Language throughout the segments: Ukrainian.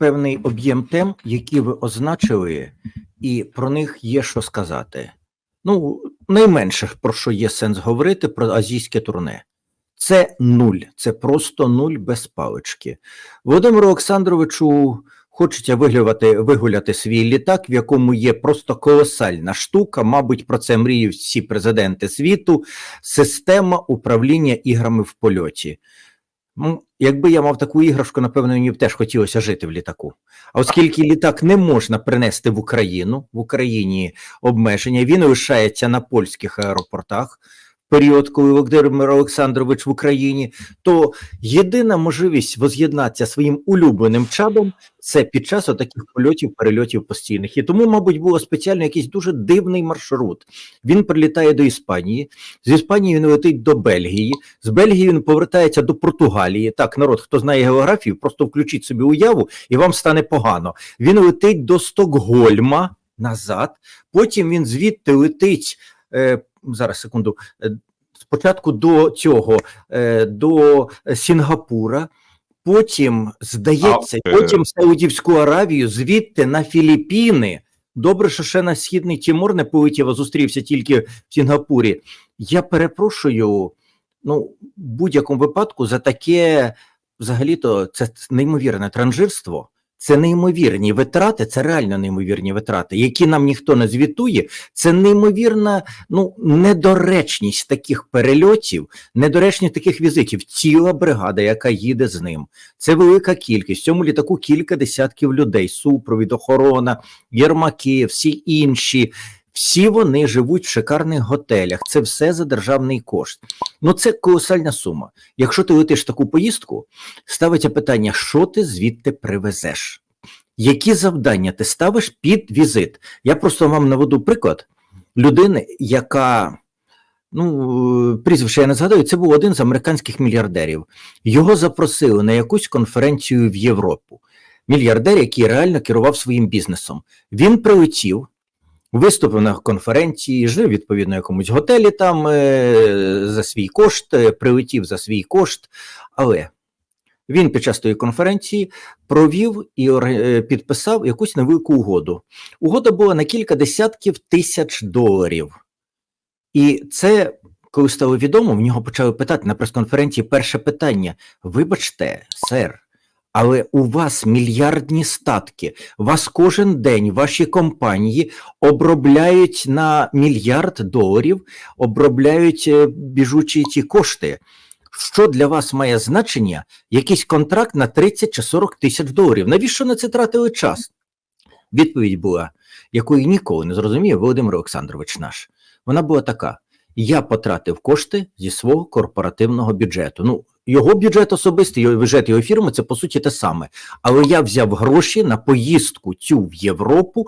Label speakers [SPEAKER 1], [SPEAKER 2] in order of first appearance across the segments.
[SPEAKER 1] певний об'єм тем, які ви означили, і про них є що сказати. Ну, найменше про що є сенс говорити про азійське турне. Це нуль, це просто нуль без палички. Володимиру Олександровичу хочеться вигуляти, вигуляти свій літак, в якому є просто колосальна штука. Мабуть, про це мріють всі президенти світу. Система управління іграми в польоті. Ну, якби я мав таку іграшку, напевно, мені б теж хотілося жити в літаку. А оскільки літак не можна принести в Україну, в Україні обмеження, він лишається на польських аеропортах. Період, коли Володимир Олександрович в Україні, то єдина можливість воз'єднатися своїм улюбленим чадом це під час отаких польотів, перельотів постійних. І тому, мабуть, було спеціально якийсь дуже дивний маршрут. Він прилітає до Іспанії, з Іспанії він летить до Бельгії, з Бельгії він повертається до Португалії. Так, народ, хто знає географію, просто включіть собі уяву, і вам стане погано. Він летить до Стокгольма назад, потім він звідти летить. Е, зараз секунду. е, Спочатку до цього, е, до Сінгапура, потім, здається,
[SPEAKER 2] А, е,
[SPEAKER 1] потім Саудівську Аравію, звідти на Філіппіни. Добре, що ще на східний Тімор не полетів, а зустрівся тільки в Сінгапурі. Я перепрошую, ну, в будь-якому випадку за таке, взагалі-то, це неймовірне транжирство. Це неймовірні витрати, це реально неймовірні витрати, які нам ніхто не звітує. Це неймовірна ну, недоречність таких перельотів, недоречність таких візитів. Ціла бригада, яка їде з ним. Це велика кількість. В цьому літаку кілька десятків людей, супровід, охорона, єрмаки, всі інші. Всі вони живуть в шикарних готелях. Це все за державний кошт. Ну це колосальна сума. Якщо ти летиш таку поїздку, ставиться питання, що ти звідти привезеш? Які завдання ти ставиш під візит? Я просто вам наведу приклад людини, яка. Ну, прізвище я не згадаю, це був один з американських мільярдерів. Його запросили на якусь конференцію в Європу. Мільярдер, який реально керував своїм бізнесом. Він прилетів, виступив на конференції, жив відповідно якомусь готелі там е, за свій кошт, е, прилетів за свій кошт. Але він під час тої конференції провів і е, підписав якусь невелику угоду. Угода була на кілька десятків тисяч доларів. І це, коли стало відомо, в нього почали питати на прес-конференції перше питання: Вибачте, сер, але у вас мільярдні статки. Вас кожен день ваші компанії обробляють на мільярд доларів, обробляють е, біжучі ті кошти. Що для вас має значення якийсь контракт на 30 чи 40 тисяч доларів? Навіщо на це тратили час? Відповідь була, якої ніколи не зрозуміє Володимир Олександрович наш. Вона була така: я потратив кошти зі свого корпоративного бюджету. Ну, його бюджет особистий, його бюджет його фірми це по суті те саме. Але я взяв гроші на поїздку цю в Європу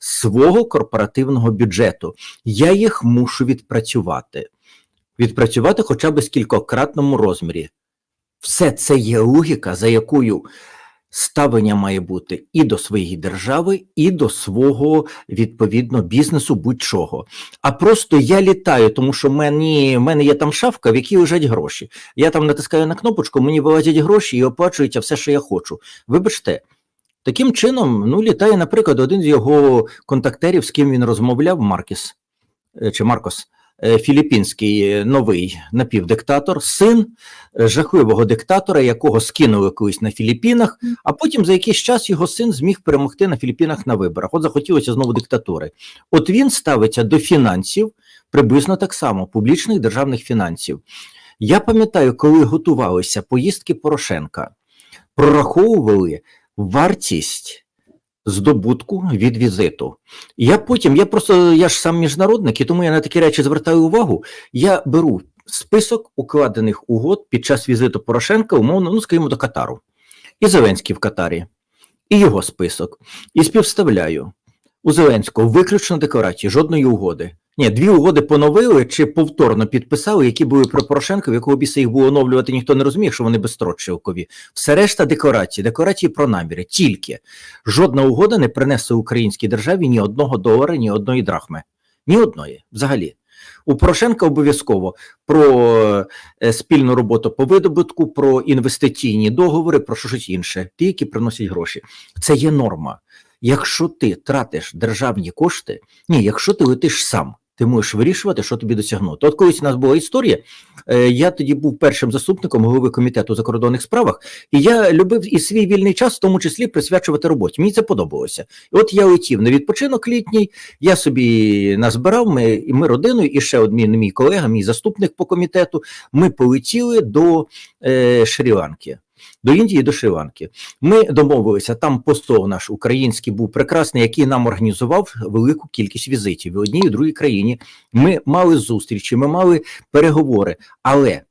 [SPEAKER 1] свого корпоративного бюджету. Я їх мушу відпрацювати. Відпрацювати хоча б з кількократному розмірі. Все це є логіка, за якою ставлення має бути і до своєї держави, і до свого відповідно бізнесу будь-чого. А просто я літаю, тому що в мене є там шафка, в якій лежать гроші. Я там натискаю на кнопочку, мені вилазять гроші і оплачується все, що я хочу. Вибачте. Таким чином, ну, літає, наприклад, один з його контактерів, з ким він розмовляв, Маркіс е, чи Маркос, філіппінський е, новий напівдиктатор, син е, жахливого диктатора, якого скинули колись на Філіппінах, а потім за якийсь час його син зміг перемогти на Філіппінах на виборах. От захотілося знову диктатури. От він ставиться до фінансів приблизно так само, публічних державних фінансів. Я пам'ятаю, коли готувалися поїздки Порошенка, прораховували вартість здобутку від візиту. Я потім, я просто я ж сам міжнародник, і тому я на такі речі звертаю увагу. Я беру список укладених угод під час візиту Порошенка, умовно, ну скажімо, до Катару. І Зеленський в Катарі, і його список, і співставляю. У Зеленського виключно декларації, жодної угоди. Ні, дві угоди поновили чи повторно підписали, які були при Порошенко, в якого біса їх було оновлювати, ніхто не розуміє, що вони безстрочилкові. Все решта декларації, декларації про наміри. Тільки жодна угода не принесе українській державі ні одного долара, ні одної драхми. Ні одної взагалі. У Порошенка обов'язково про е, спільну роботу по видобутку, про інвестиційні договори, про щось інше, ті, які приносять гроші. Це є норма. Якщо ти тратиш державні кошти, ні, якщо ти летиш сам, ти можеш вирішувати, що тобі досягнути. От колись у нас була історія. е, Я тоді був першим заступником голови комітету у закордонних справах, і я любив і свій вільний час, в тому числі, присвячувати роботі. Мені це подобалося. І от я летів на відпочинок літній, я собі назбирав, ми, і ми родиною, і ще один мій колега, мій заступник по комітету. Ми полетіли до е, Шрі-Ланки. До Індії, до Шрі-Ланки. Ми домовилися, там посол наш український був прекрасний, який нам організував велику кількість візитів в одній і другій країні. Ми мали зустрічі, ми мали переговори, але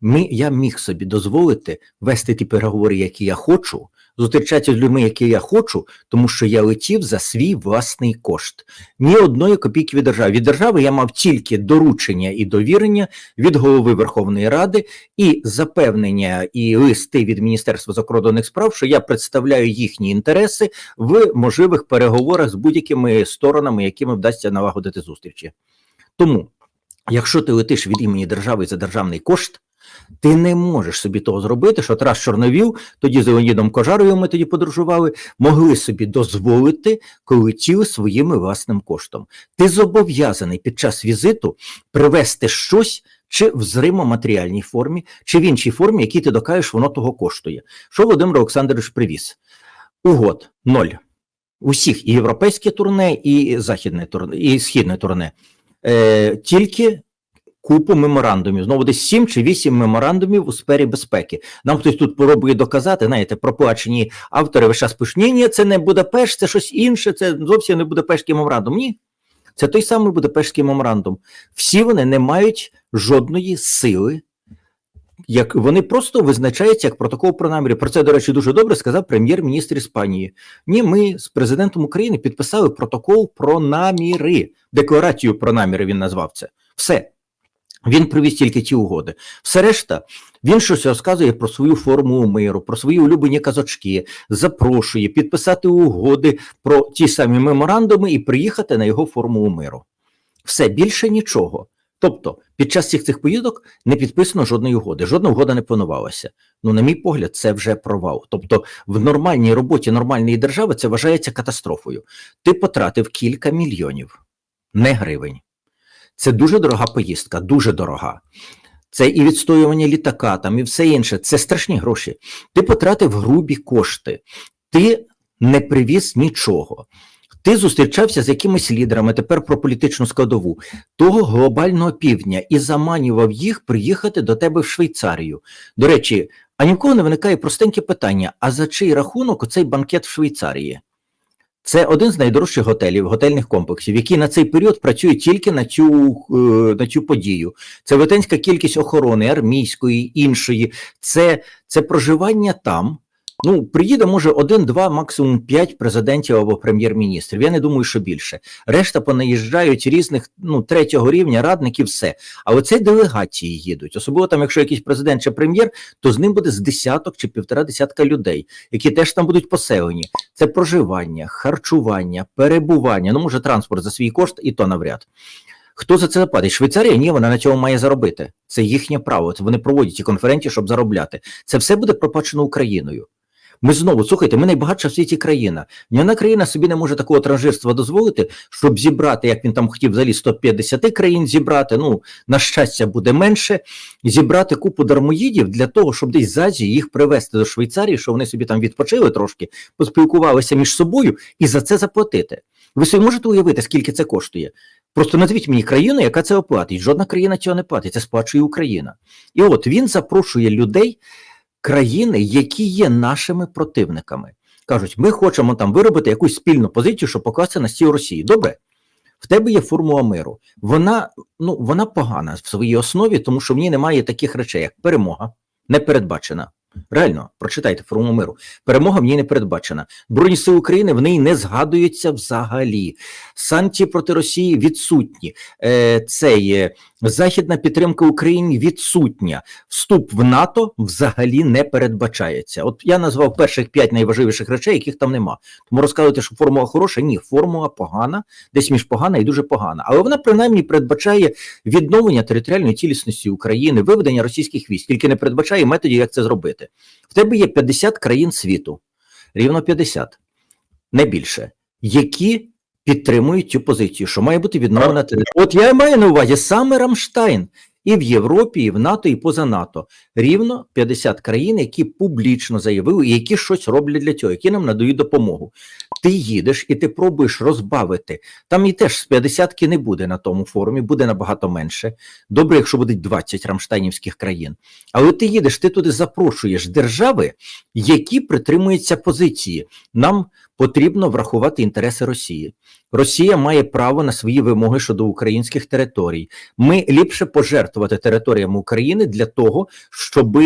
[SPEAKER 1] ми, я міг собі дозволити вести ті переговори, які я хочу, зустрічатися з людьми, які я хочу, тому що я летів за свій власний кошт. Ні одної копійки від держави. Від держави я мав тільки доручення і довірення від голови Верховної Ради і запевнення і листи від Міністерства закордонних справ, що я представляю їхні інтереси в можливих переговорах з будь-якими сторонами, якими вдасться налагодити зустрічі. Тому, якщо ти летиш від імені держави за державний кошт, ти не можеш собі того зробити, що Тарас Чорновіл, тоді з Леонідом Кожаровим ми тоді подорожували, могли собі дозволити, коли летіли своїми власним коштом. Ти зобов'язаний під час візиту привезти щось, чи в зримо-матеріальній формі, чи в іншій формі, якій ти докажеш, воно того коштує. Що Володимир Олександрович привіз? Угод ноль. Усіх і європейське турне, і західне турне, і східне турне. Е, тільки купу меморандумів. Знову десь 7 чи 8 меморандумів у сфері безпеки. Нам хтось тут пробує доказати, знаєте, проплачені автори весь час пишуть, ні, ні, це не Будапешт, це щось інше, це зовсім не Будапештський меморандум. Ні. Це той самий Будапештський меморандум. Всі вони не мають жодної сили. Як вони просто визначаються як протокол про наміри. Про це, до речі, дуже добре сказав прем'єр-міністр Іспанії. Ні, ми з президентом України підписали протокол про наміри. Декларацію про наміри він назвав це. Все. Він привіз тільки ті угоди. Все решта, він щось розказує про свою формулу миру, про свої улюблені казочки, запрошує підписати угоди про ті самі меморандуми і приїхати на його формулу миру. Все більше нічого. Тобто, під час всіх цих поїздок не підписано жодної угоди, жодна угода не планувалася. Ну, на мій погляд, це вже провал. Тобто, в нормальній роботі нормальної держави це вважається катастрофою. Ти потратив кілька мільйонів, не гривень. Це дуже дорога поїздка, дуже дорога. Це і відстоювання літака, там, і все інше. Це страшні гроші. Ти потратив грубі кошти, ти не привіз нічого. Ти зустрічався з якимись лідерами тепер про політичну складову того глобального півдня і заманював їх приїхати до тебе в Швейцарію. До речі, а ні в кого не виникає простеньке питання: а за чий рахунок оцей банкет в Швейцарії? Це один з найдорожчих готелів, готельних комплексів, який на цей період працює тільки на цю, е, на цю подію. Це велетенська кількість охорони, армійської, іншої. Це, це проживання там. Ну, приїде, може, один-два, максимум п'ять президентів або прем'єр-міністрів. Я не думаю, що більше. Решта понаїжджають різних ну, третього рівня, радників, все. Але це делегації їдуть. Особливо там, якщо якийсь президент чи прем'єр, то з ним буде з десяток чи півтора десятка людей, які теж там будуть поселені. Це проживання, харчування, перебування. Ну, може, транспорт за свій кошт, і то навряд. Хто за це заплатить? Швейцарія? Ні, вона на цьому має заробити. Це їхнє право. Це вони проводять ці конференції, щоб заробляти. Це все буде проплачено Україною. Ми знову слухайте, ми найбагатша в світі країна. Ні одна країна собі не може такого транжирства дозволити, щоб зібрати, як він там хотів взагалі 150 країн зібрати. Ну на щастя, буде менше. Зібрати купу дармоїдів для того, щоб десь з Азії їх привезти до Швейцарії, щоб вони собі там відпочили трошки, поспілкувалися між собою і за це заплатити. Ви собі можете уявити, скільки це коштує? Просто назвіть мені країну, яка це оплатить. Жодна країна цього не платить, це сплачує Україна. І от він запрошує людей країни, які є нашими противниками. Кажуть, ми хочемо там виробити якусь спільну позицію, щоб покласти на стіл Росії. Добре, в тебе є формула миру. Вона ну вона погана в своїй основі, тому що в ній немає таких речей, як перемога, не передбачена. Реально, прочитайте форму миру. Перемога в ній не передбачена. Збройні сили України в неї не згадуються взагалі. Санкції проти Росії відсутні. Е, це є західна підтримка Україні відсутня. Вступ в НАТО взагалі не передбачається. От я назвав перших п'ять найважливіших речей, яких там нема. Тому розказувати, що формула хороша, ні, формула погана, десь між погана і дуже погана. Але вона принаймні передбачає відновлення територіальної цілісності України, виведення російських військ, тільки не передбачає методів, як це зробити. В тебе є 50 країн світу, рівно 50, не більше, які підтримують цю позицію, що має бути відновлена територія. От я маю на увазі саме Рамштайн і в Європі, і в НАТО, і поза НАТО. Рівно 50 країн, які публічно заявили, які щось роблять для цього, які нам надають допомогу. Ти їдеш і ти пробуєш розбавити. Там і теж з 50 не буде на тому форумі, буде набагато менше. Добре, якщо буде 20 рамштайнівських країн. Але ти їдеш, ти туди запрошуєш держави, які притримуються позиції. Нам потрібно врахувати інтереси Росії. Росія має право на свої вимоги щодо українських територій. Ми ліпше пожертвувати територіями України для того, щоб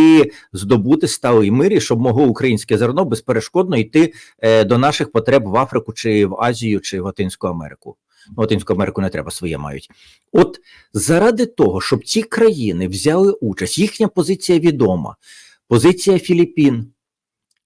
[SPEAKER 1] здобути сталий мир і щоб могло українське зерно безперешкодно йти е, до наших потреб в Африку чи в Азію, чи в Латинську Америку. Ну, Латинську Америку не треба своє мають. От заради того, щоб ці країни взяли участь, їхня позиція відома. Позиція Філіппін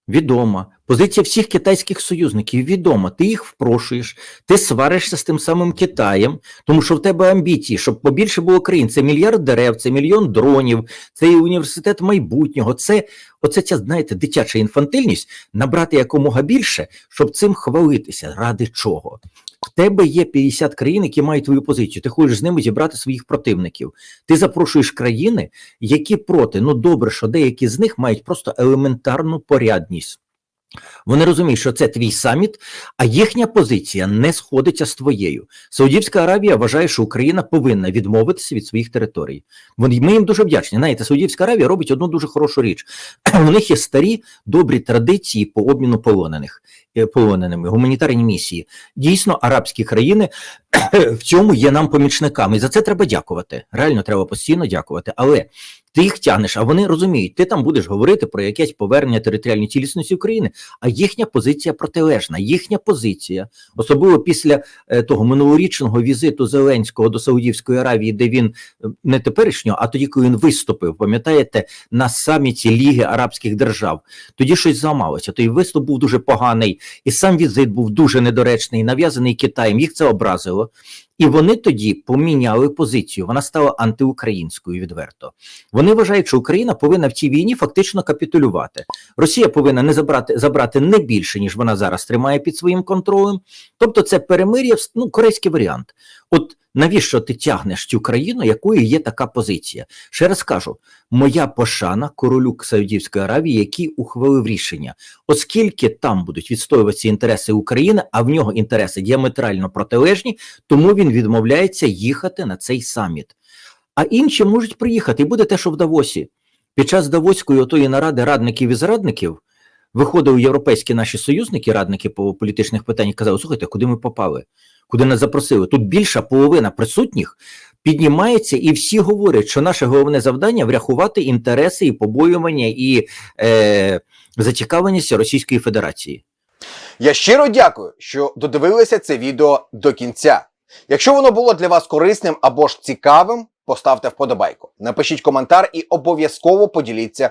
[SPEAKER 1] відома. Позиція всіх китайських союзників відома. Ти їх впрошуєш, ти сваришся з тим самим Китаєм, тому що в тебе амбіції, щоб побільше було країн. Це мільярд дерев, це мільйон дронів, це і університет майбутнього. Це оце ця, знаєте, дитяча інфантильність набрати якомога більше, щоб цим хвалитися. Ради чого? В тебе є 50 країн, які мають твою позицію. Ти хочеш з ними зібрати своїх противників. Ти запрошуєш країни, які проти. Ну добре, що деякі з них мають просто елементарну порядність. Вони розуміють, що це твій саміт, а їхня позиція не сходиться з твоєю. Саудівська Аравія вважає, що Україна повинна відмовитися від своїх територій. Вони ми їм дуже вдячні. Знаєте, Саудівська Аравія робить одну дуже хорошу річ. У них є старі добрі традиції по обміну полонених е, полоненими, гуманітарні місії. Дійсно, арабські країни в цьому є нам помічниками. І за це треба дякувати. Реально треба постійно дякувати. Але ти їх тягнеш, а вони розуміють, ти там будеш говорити про якесь повернення територіальної цілісності України, а їхня позиція протилежна. Їхня позиція, особливо після е, того минулорічного візиту Зеленського до Саудівської Аравії, де він е, не теперішнього, а тоді, коли він виступив, пам'ятаєте, на саміті Ліги Арабських Держав, тоді щось зламалося. Той виступ був дуже поганий, і сам візит був дуже недоречний, нав'язаний Китаєм. Їх це образило. І вони тоді поміняли позицію. Вона стала антиукраїнською відверто. Вони вважають, що Україна повинна в цій війні фактично капітулювати. Росія повинна не забрати забрати не більше, ніж вона зараз тримає під своїм контролем. Тобто, це перемир'я, ну корейський варіант. От навіщо ти тягнеш цю країну, якою є така позиція? Ще раз кажу: моя пошана королю Саудівської Аравії, який ухвалив рішення, оскільки там будуть відстоюватися інтереси України, а в нього інтереси діаметрально протилежні, тому він відмовляється їхати на цей саміт. А інші можуть приїхати, і буде те, що в Давосі. Під час Давоської отої наради радників і зрадників виходили європейські наші союзники, радники по політичних питаннях, казали: слухайте, куди ми попали? Куди нас запросили? Тут більша половина присутніх піднімається, і всі говорять, що наше головне завдання врахувати інтереси і побоювання і е, зацікавленість Російської Федерації.
[SPEAKER 3] Я щиро дякую, що додивилися це відео до кінця. Якщо воно було для вас корисним або ж цікавим, поставте вподобайку, напишіть коментар і обов'язково поділіться